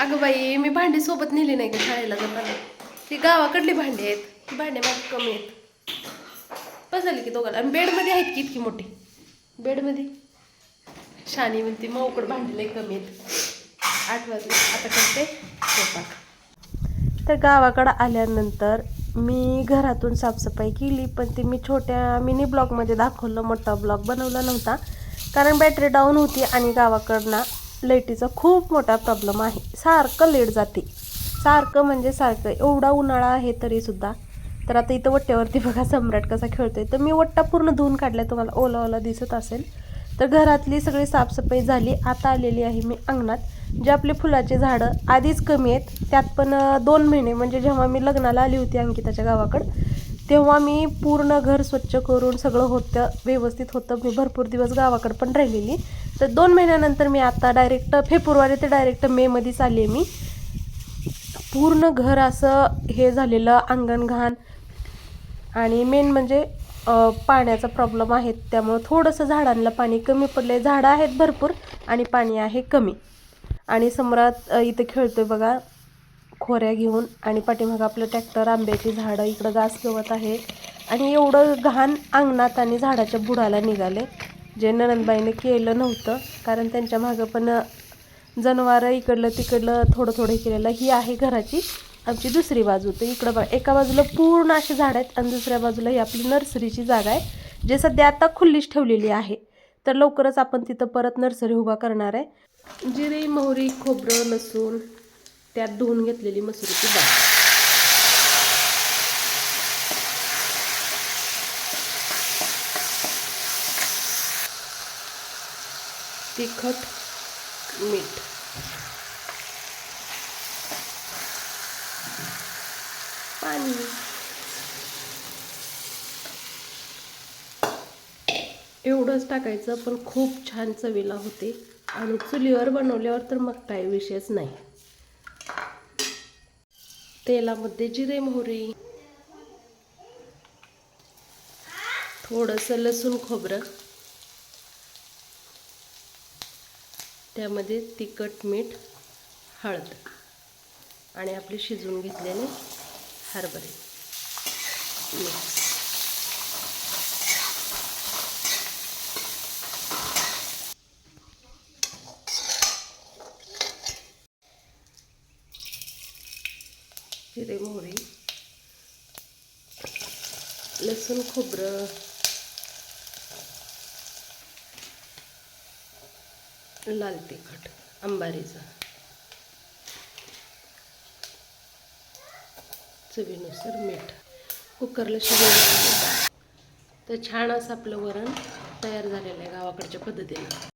अगं बाई मी भांडी सोबत नेली नाही का शाळेला जाताना. ती गावाकडली भांडी आहेत ती भांडे माझी कमी आहेत. बस झाली की दोघाला आणि बेडमध्ये आहेत की इतकी मोठी? बेडमध्ये? शानी म्हणते मौकड भांडी कमी आहेत. आठ वाजले. आता करते स्वयंपाक. तर गावाकडं आल्यानंतर मी घरातून साफसफाई केली पण ते मी छोट्या मिनी ब्लॉगमध्ये दाखवलं मोठा ब्लॉग बनवला नव्हता. कारण बॅटरी डाऊन होती आणि गावाकडनं लाईटीचा खूप मोठा प्रॉब्लेम आहे. सारखं लेट जाते. सारखं म्हणजे सारखं. एवढा उन्हाळा आहे तरीसुद्धा तर आता इथं वट्ट्यावरती बघा सम्राट कसा खेळतो आहे तर मी वट्टा पूर्ण धुवून काढला तुम्हाला ओला ओला दिसत असेल. तर घरातली सगळी साफसफाई झाली. आता आलेली आहे मी अंगणात जे आपले फुलाचे झाडं आधीच कमी आहेत. त्यात पण दोन महिने म्हणजे जेव्हा मी लग्नाला आली होती अंकिताच्या गावाकडं तेव्हा मी पूर्ण घर स्वच्छ करून सगळं होतं व्यवस्थित होतं. मी भरपूर दिवस गावाकडं पण राहिलेली. तर दोन महिन्यानंतर मी आता डायरेक्ट फेब्रुवारी ते डायरेक्ट मेमध्येच आली आहे मी. पूर्ण घर असं हे झालेलं अंगण घाण आणि मेन म्हणजे पाण्याचा प्रॉब्लेम आहे. त्यामुळं थोडंसं झाडांना पाणी कमी पडले झाडं आहेत भरपूर आणि पाणी आहे कमी. आणि सम्राट इथं इथं खेळतोय बघा. खोऱ्या घेऊन आणि पाठीमागं आपलं ट्रॅक्टर आंब्याची झाडं इकडं घास गवत आहे. आणि एवढं घाण अंगणात आणि झाडाच्या बुडाला निघाले जे ननंदबाईने केलं नव्हतं. कारण त्यांच्या मागं पण जनावरं इकडलं तिकडलं थोडं थोडं केलेलं ही आहे घराची. आमची दुसरी बाजू तर इकडं बा एका बाजूला पूर्ण अशी झाडं आहेत आणि दुसऱ्या बाजूला ही आपली नर्सरीची जागा आहे जे सध्या आता खुल्लीच ठेवलेली आहे. तर लवकरच आपण तिथं परत नर्सरी उभा करणार आहे. जिरे मोहरी खोबरं लसूण त्यात धुवून घेतलेली मसुरीची डाळ तिखट मीठ. पाणी. एवढंच टाकायचं पण खूप छान चवीला होते. आणि चुलीवर बनवल्यावर तर मग काय विषयच नाही. तेलामध्ये जिरे मोहरी. थोडंसं लसूण खोबरं. त्यामध्ये तिखट मीठ हळद. आणि आपले शिजवून घेतलेले हरभरे. मिक्स जिरे मोहरी लसूण खोबरं लाल तिखट अंबारीचं चवीनुसार मीठ कुकरला शिजवलं तर छान असं आपलं वरण तयार झालेलं आहे गावाकडच्या पद्धतीने.